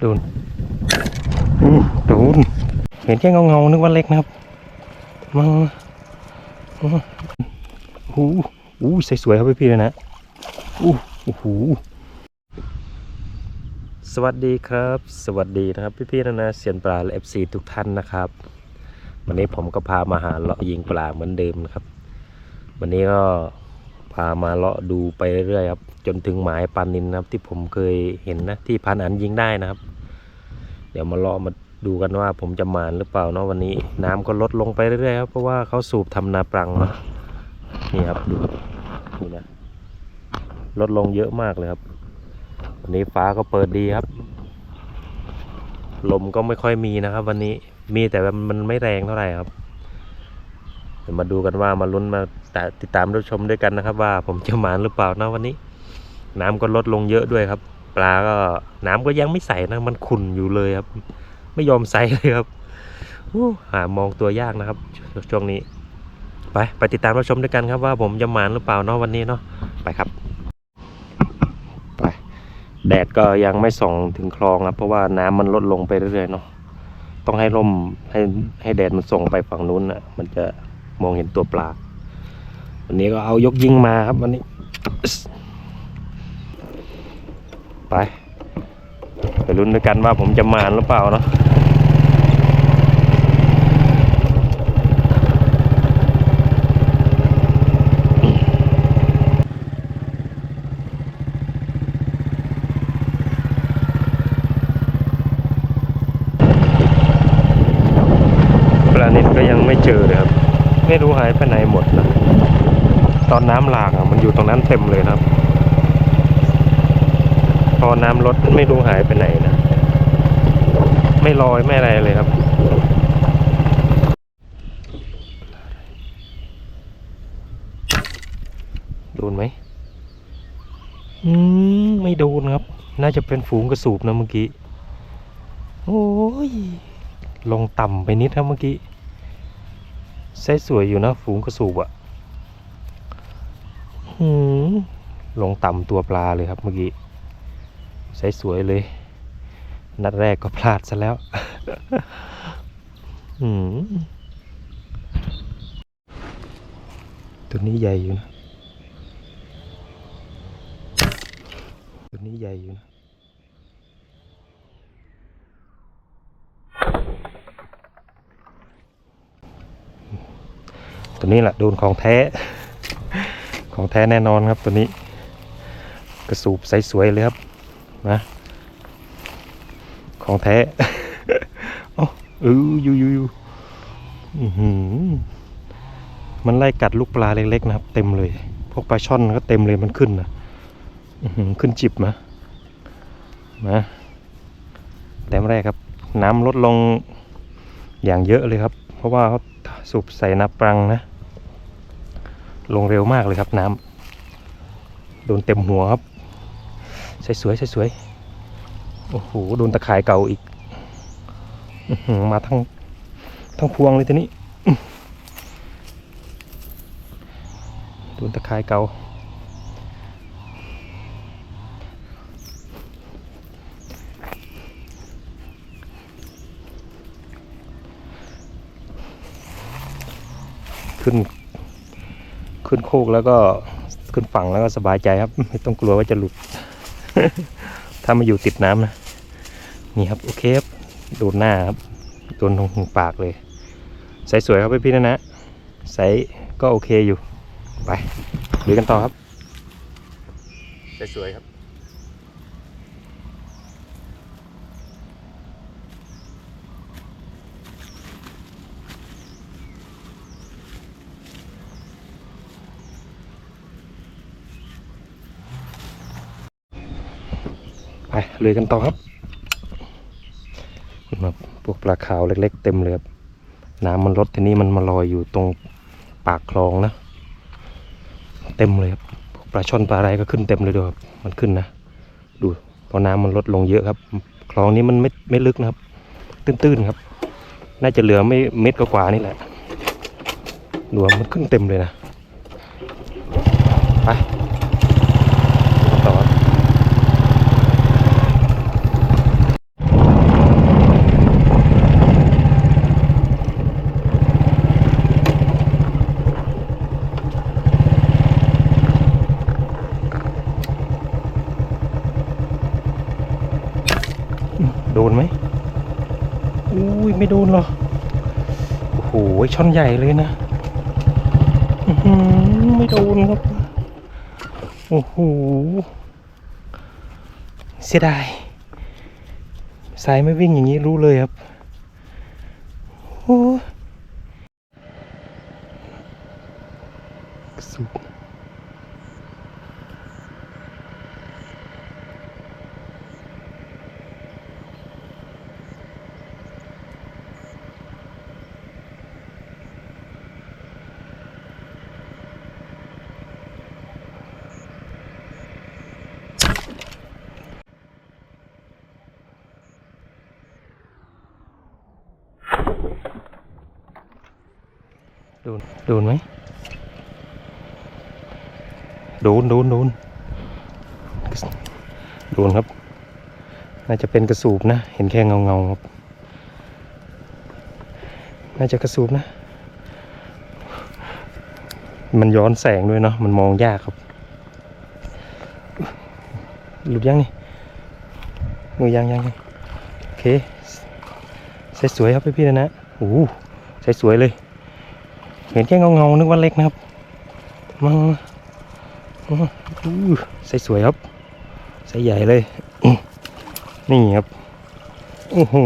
โดนอืมโดนเห็นแค่เงาเงานึกว่าเล็กนะครับมังอู้หูอู้สวยๆครับพี่ๆเลยนะอู้โอ้โหสวัสดีครับ สวัสดีนะครับ พี่ๆนะนะเซียนปลาและเอฟซีทุกท่านนะครับ วันนี้ผมก็พามาหาเลาะยิงปลาเหมือนเดิมนะครับ วันนี้ก็ พามาเลาะดูไปเรื่อยครับ จนถึงหมายปลานินนะครับ ที่ผมเคยเห็นนะที่พันอันยิงได้นะครับ เดี๋ยวมาเลาะมาดูกันว่าผมจะมานหรือเปล่าเนาะวันนี้ น้ำก็ลดลงไปเรื่อยๆครับเพราะว่าเขาสูบทำนาปรังเนาะนี่ครับดูนี่นะลดลงเยอะมากเลยครับ วันนี้ฟ้าก็เปิดดีครับ ลมก็ไม่ค่อยมีนะครับ วันนี้มีแต่ว่ามันไม่แรงเท่าไหร่ครับเดี๋ยวมาดูกันว่ามาลุ้นมา ติดตามรับชมด้วยกันนะครับ ว่าผมจะหมานหรือเปล่านะวันนี้ น้ำก็ลดลงเยอะด้วยครับ ปลาก็น้ำก็ยังไม่ใสนะมันขุ่นอยู่เลยครับ ไม่ยอมใสเลยครับอู้หามองตัวยากนะครับ ช่วงนี้ ไปไปติดตามรับชมด้วยกันครับว่าผมจะหมานหรือเปล่าเนาะวันนี้เนาะไปครับไปแดดก็ยังไม่ส่องถึงคลองครับเพราะว่าน้ำมันลดลงไปเรื่อยๆเนาะต้องให้ร่มให้ให้แดดมันส่งไปฝั่งนู้นอะ มันจะมองเห็นตัวปลา วันนี้ก็เอายกยิงมาครับวันนี้ ไป ไปลุ้นด้วยกันว่าผมจะมานหรือเปล่าเนาะปลานินก็ยังไม่เจอเลยครับ ไม่รู้หายไปไหนหมดนะ ตอนน้ำหลากอะมันอยู่ตรงนั้นเต็มเลยครับ พอน้ำลดไม่รู้หายไปไหนนะ ไม่ลอยไม่อะไรเลยครับ โดนไหม อืม ไม่โดนครับ น่าจะเป็นฝูงกระสูบนะเมื่อกี้ โอ้ย ลงต่ำไปนิดครับเมื่อกี้ใช้สวยอยู่นะ ฝูงกระสูบอะ ลงต่ำตัวปลาเลยครับเมื่อกี้ใช้สวยเลย นัดแรกก็พลาดซะแล้วตัวนี้ใหญ่อยู่นะ ตัวนี้ใหญ่อยู่นะตัวนี้แหละโดนของแท้ ของแท้แน่นอนครับตัวนี้ กระสูบใสสวยเลยครับนะของแท้โอ้เอออยูยูยูมันไล่กัดลูกปลาเล็กๆนะครับ เต็มเลย พวกปลาช่อนก็เต็มเลยมันขึ้นนะขึ้นจิบมามาแต้มแรกครับ น้ำลดลงอย่างเยอะเลยครับ เพราะว่าเขาสูบใส่นาปรังนะ ลงเร็วมากเลยครับน้ำโดนเต็มหัวครับใสสวยใสสวยโอ้โหโดนตะข่ายเก่าอีกมาทั้งทั้งพวงเลยทีนี้โดนตะข่ายเก่าขึ้น ขึ้นโคกแล้วก็ขึ้นฝั่งแล้วก็สบายใจครับ ไม่ต้องกลัวว่าจะหลุด ถ้ามาอยู่ติดน้ำนะ นี่ครับ โอเคครับ โดนหน้าครับ โดนตรงปากเลย ใสสวยครับพี่ๆนะนะ ใสก็โอเคอยู่ ไปดูกันต่อครับ ใสสวยครับ ไปเลยกันต่อครับมาพวกปลาขาวเล็ก ๆ เต็มเลยครับน้ำมันลดทีนี้มันมาลอยอยู่ตรงปากคลองนะ เต็มเลยครับพวกปลาช่อนปลาอะไรก็ขึ้นเต็มเลยด้วยครับมันขึ้นนะ ดูพอน้ำมันลดลงเยอะครับ คลองนี้มันไม่ไม่ลึกนะครับ ตื้นๆครับ น่าจะเหลือไม่เม็ดกว่านี่แหละดูมันขึ้นเต็มเลยนะไปดูกันต่อครับ นไหมอุ้ย ไม่โดนหรอ โอ้โหช่อนใหญ่เลยนะไม่โดนครับ โอ้โห เสียดาย สายไม่วิ่งอย่างนี้รู้เลยครับโอ้สุด ดนโดนไหมโดนโดนโดนโดนครับ น่าจะเป็นกระสูบนะ เห็นแค่เงาเงาครับ น่าจะกระสูบนะ มันย้อนแสงด้วยเนาะ มันมองยากครับ หลุดยังนี่มือยังยังยังโอเคใส่สวยครับพี่ๆนะนะโอ้ใส่สวยเลย เห็นแค่เงาเงาๆนึกว่าเล็กนะครับมาดูใส่สวยครับใส่ใหญ่เลย นี่ครับโอ้โห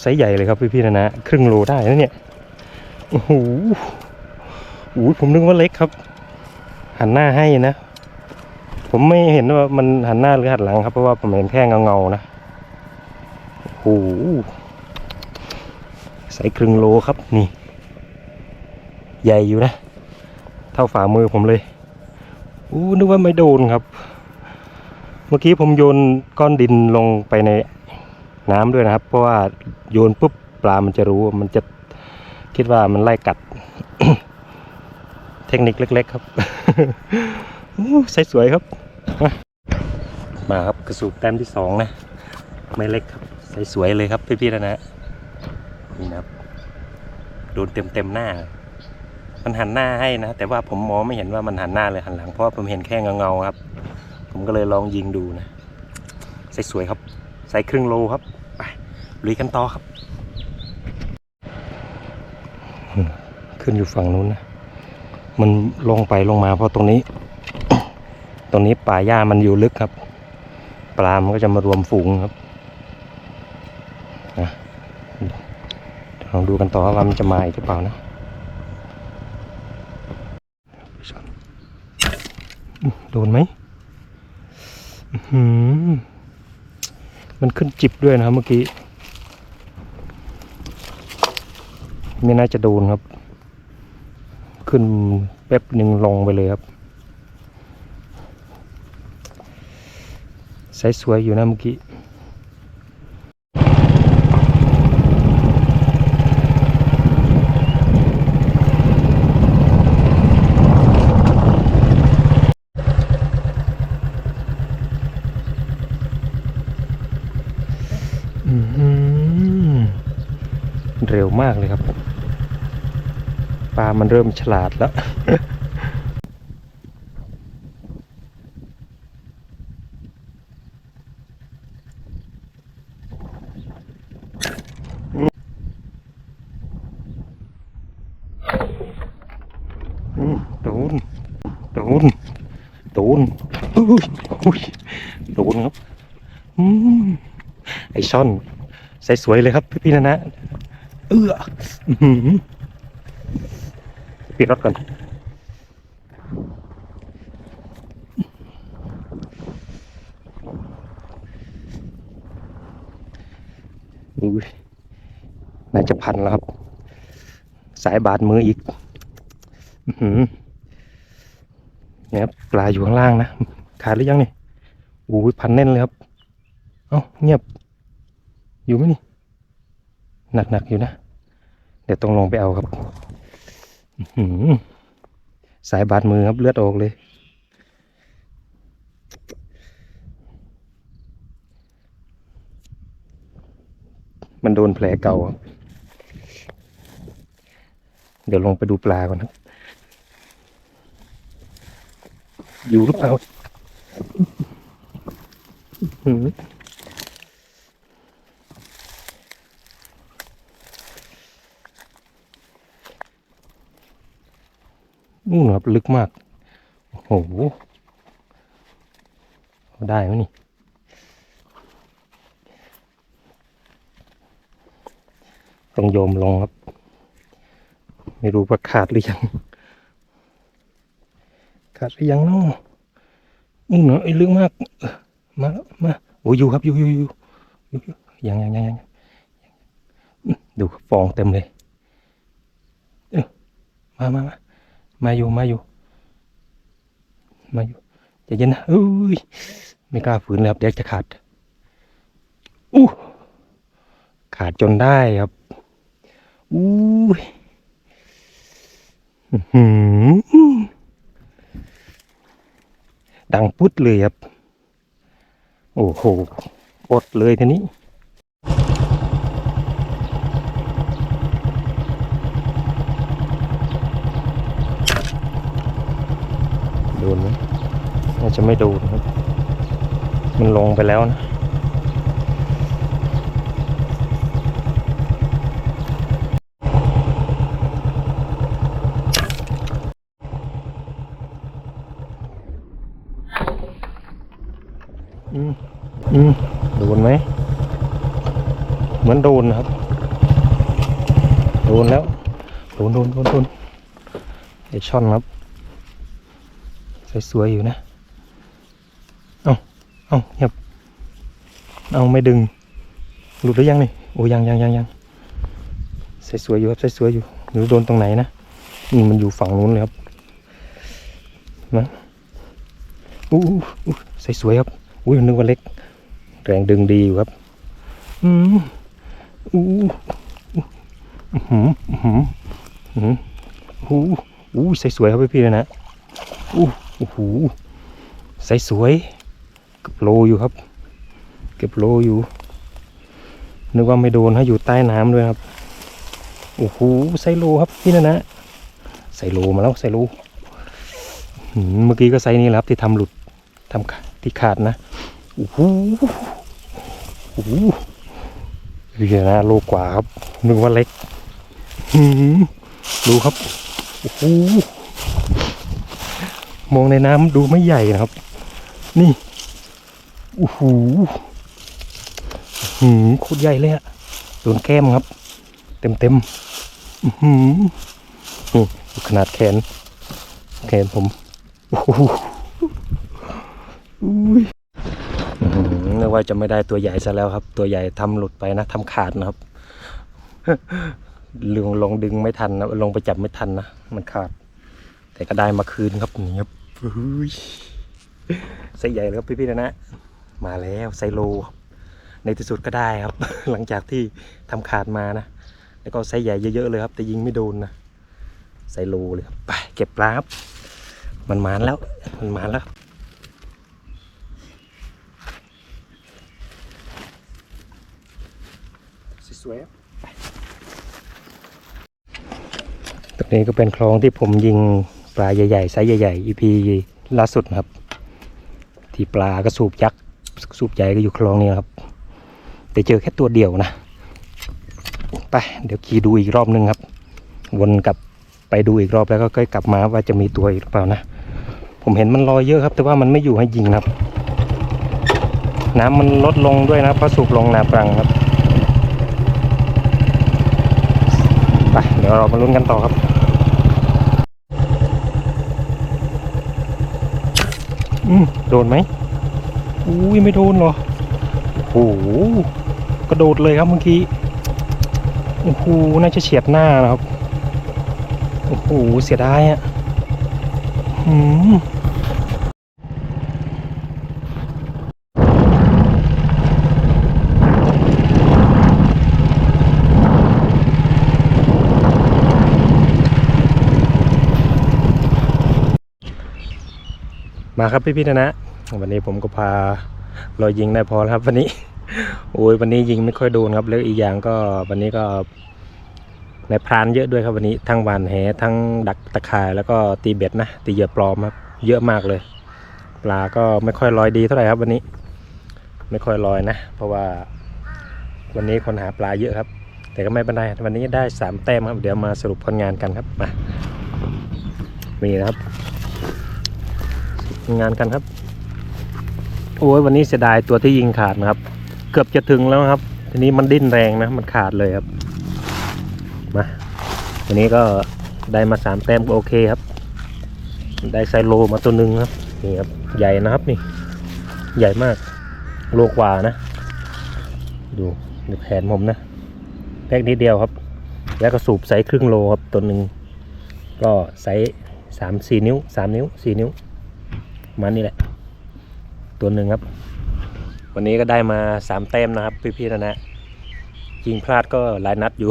ใส่ใหญ่เลยครับพี่ๆนะนะครึ่งโลได้นะเนี่ยโอ้โหอู้ผมนึกว่าเล็กครับ หันหน้าให้นะ ผมไม่เห็นว่ามันหันหน้าหรือหันหลังครับเพราะว่าผมเห็นแค่เงาเงาๆนะโอ้โหใส่ครึ่งโลครับนี่ ใหญ่อยู่นะ เท่าฝ่ามือผมเลยอู้นึกว่าไม่โดนครับ เมื่อกี้ผมโยนก้อนดินลงไปในน้ำด้วยนะครับ เพราะว่าโยนปุ๊บปลามันจะรู้มันจะคิดว่ามันไล่กัด เทคนิคเล็ก ๆ ครับใส่สวยครับ มาครับกระสูบแต้มที่สองนะ ไม่เล็กครับ ใส่สวยเลยครับพี่ๆนะนะนี่นะครับ โดนเต็มๆหน้า มันหันหน้าให้นะ แต่ว่าผมมองไม่เห็นว่ามันหันหน้าเลยหันหลังเพราะว่าผมเห็นแค่เงาๆครับ ผมก็เลยลองยิงดูนะใส่สวยครับ ใส่ครึ่งโลครับไปลุยกันต่อครับ ขึ้นอยู่ฝั่งนู้นนะมันลงไปลงมาเพราะตรงนี้ ตรงนี้ป่าหญ้ามันอยู่ลึกครับ ปลามันก็จะมารวมฝูงครับนะลองดูกันต่อว่ามันจะมาอีกหรือเปล่านะ โดนไหมหืมันขึ้นจิบด้วยนะครับเมื่อกี้ ไม่น่าจะโดนครับ ขึ้นแป๊บหนึ่งลงไปเลยครับใสสวยอยู่นะเมื่อกี้ เร็วมากเลยครับปลามันเริ่มฉลาดแล้วอืมโดนโดนโดนอุ้ยอุ้ยโดนครับ อืม ไอช่อนใส่สวยเลยครับพี่พี่นะนะเอื้ออื้อหือปิดรถก่อนอุ้ยน่าจะพันแล้วครับ สายบาดมืออีกอื้อหือเนี่ยครับปลาอยู่ข้างล่างนะ ขาดหรือยังนี่โอ้ยพันแน่นเลยครับ เอ้าเงียบ อยู่ไหมนี่หนักๆอยู่นะ เดี๋ยวต้องลงไปเอาครับสายบาดมือครับเลือดออกเลย มันโดนแผลเก่าครับเดี๋ยวลงไปดูปลาก่อนครับ อยู่หรือเปล่าอื้อหือ นู่นครับลึกมาก โอ้โหได้ไหมนี่ ต้องโยมลงครับ ไม่รู้ว่าขาดหรือยัง ขาดหรือยังเนาะนู่นเนาะไอ้ลึกมาก มาแล้วมาโอ้ยอยู่ครับอยู่อยู่อยู่อยู่อยู่ยังยังยังยังดูฟองเต็มเลยเออมามามา มาอยู่มาอยู่ มาอยู่ใจเย็นนะอุ้ยไม่กล้าฝืนเลยครับเดี๋ยวจะขาดอู้ขาดจนได้ครับอู้ยดังปุ๊ดเลยครับ โอ้โหอดเลยทีนี้ โดนไหมน่าจะไม่โดนครับมันลงไปแล้วนะอืมอืมโดนไหม เหมือนโดนนะครับ โดนแล้ว โดนโดนโดนโดนไอช่อนครับ สวยๆอยู่นะ เอาเงียบเอาไม่ดึง หลุดหรือยังนี่โอ้ยังยังยังยังใส่สวยอยู่ครับใส่สวยอยู่หรือโดนตรงไหนนะนี่มันอยู่ฝั่งนู้นเลยครับนะอู้อู้อู้สวยครับอุ้ยนึกว่าเล็ก แรงดึงดีอยู่ครับอืมอู้อู้อื้อหืมอื้อหืมอื้อหืออู้อู้สวยครับพี่ๆเลยนะอู้โอ้โหใส่สวย ก็บโลอยู่ครับ เก็บโลอยู่ นึกว่าไม่โดนให้อยู่ใต้น้ำด้วยครับ โอ้โหไซโลครับพี่นะนะไซโลมาแล้วไซโลเมื่อกี้ก็ไซนี้แหละครับที่ทำหลุดทำขาที่ขาดนะโอ้โหโอ้โหพี่นะโลกว่าครับนึกว่าเล็กดูครับโอ้โหมองในน้ำดูไม่ใหญ่นะครับ นี่ อ้โหหืมโคตรใหญ่เลยอะโดนแก้มครับ เต็มเต็มๆอื้อหือนี่ขนาดแขน แขนผมโอ้โหนึกว่าจะไม่ได้ตัวใหญ่ซะแล้วครับ ตัวใหญ่ทำหลุดไปนะทำขาดนะครับลงลงดึงไม่ทันนะลงไปจับไม่ทันนะ มันขาด แต่ก็ได้มาคืนครับนี่ครับอุ้ยไซส์ใหญ่เลยครับพี่ๆนะนะ มาแล้วไซโลครับในที่สุดก็ได้ครับ หลังจากที่ทำขาดมานะ แล้วก็ไซส์ใหญ่เยอะๆเลยครับ แต่ยิงไม่โดนนะไซโลเลยครับไปเก็บปลาครับมันมานแล้วมันมานแล้วสวยๆครับไปตรงนี้ก็เป็นคลองที่ผมยิงปลาใหญ่ๆไซส์ใหญ่ๆ EP ล่าสุดนะครับ ที่ปลาก็สูบยักษ์ สูบใหญ่ก็อยู่คลองนี้ครับ แต่เจอแค่ตัวเดียวนะ ไป เดี๋ยวขี่ดูอีกรอบนึงครับ วนกลับไปดูอีกรอบแล้วก็ค่อยกลับมาว่าจะมีตัวอีกหรือเปล่านะ ผมเห็นมันลอยเยอะครับ แต่ว่ามันไม่อยู่ให้ยิงครับ น้ำมันลดลงด้วยนะเพราะสูบลงนาปรังครับ ไป เดี๋ยวเรามาลุ้นกันต่อครับอืมโดนไหม อุ้ยไม่โดนเหรอโอ้โหกระโดดเลยครับเมื่อกี้โอ้โหน่าจะเฉียดหน้านะครับโอ้โหเสียดายอะหืมมาครับพี่ๆนะนะ วันนี้ผมก็พาเรายิงได้พอแล้วครับ วันนี้ โอ้ยวันนี้ยิงไม่ค่อยโดนครับ แล้วอีกอย่างก็วันนี้ก็ในพรานเยอะด้วยครับวันนี้ทั้งหวานแหทั้งดักตะข่ายแล้วก็ตีเบ็ดนะตีเหยื่อปลอมครับ เยอะมากเลย ปลาก็ไม่ค่อยลอยดีเท่าไหร่ครับ วันนี้ ไม่ค่อยลอยนะ เพราะว่า วันนี้คนหาปลาเยอะครับ แต่ก็ไม่เป็นไรวันนี้ได้สามแต้มครับ เดี๋ยวมาสรุปผลงานกันครับมานี่นะครับ งานกันครับ โอ้ยวันนี้เสียดายตัวที่ยิงขาดนะครับ เกือบจะถึงแล้วครับ ทีนี้มันดิ้นแรงนะ มันขาดเลยครับ มาวันนี้ก็ได้มาสามแต้มก็โอเคครับ ได้ไซโลมาตัวหนึ่งครับนี่ครับใหญ่นะครับนี่ ใหญ่มากโลกว่านะ ดูดูแขนผมนะแพ็กนิดเดียวครับ แล้วก็สูบไซครึ่งโลครับตัวหนึ่งก็ไซส์สามสี่นิ้วสามนิ้วสี่นิ้วมันนี่แหละ ตัวหนึ่งครับ วันนี้ก็ได้มาสามแต้มนะครับ พี่ๆนะนะยิงพลาดก็หลายนัดอยู่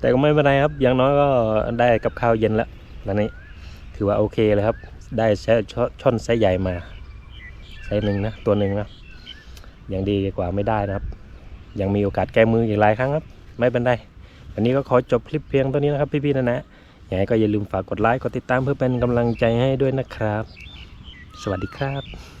แต่ก็ไม่เป็นไรครับอย่างน้อยก็ได้กับข้าวเย็นแล้วตอนนี้ถือว่าโอเคเลยครับ ได้ใช้ช่อนไซส์ใหญ่มาไซส์หนึ่งนะตัวหนึ่งนะยังดีกว่าไม่ได้นะครับ ยังมีโอกาสแก้มืออีกหลายครั้งครับ ไม่เป็นไรวันนี้ก็ขอจบคลิปเพียงเท่านี้นะครับพี่ๆนะนะยังไงก็อย่าลืมฝากกดไลค์กดติดตามเพื่อเป็นกำลังใจให้ด้วยนะครับ สวัสดีครับ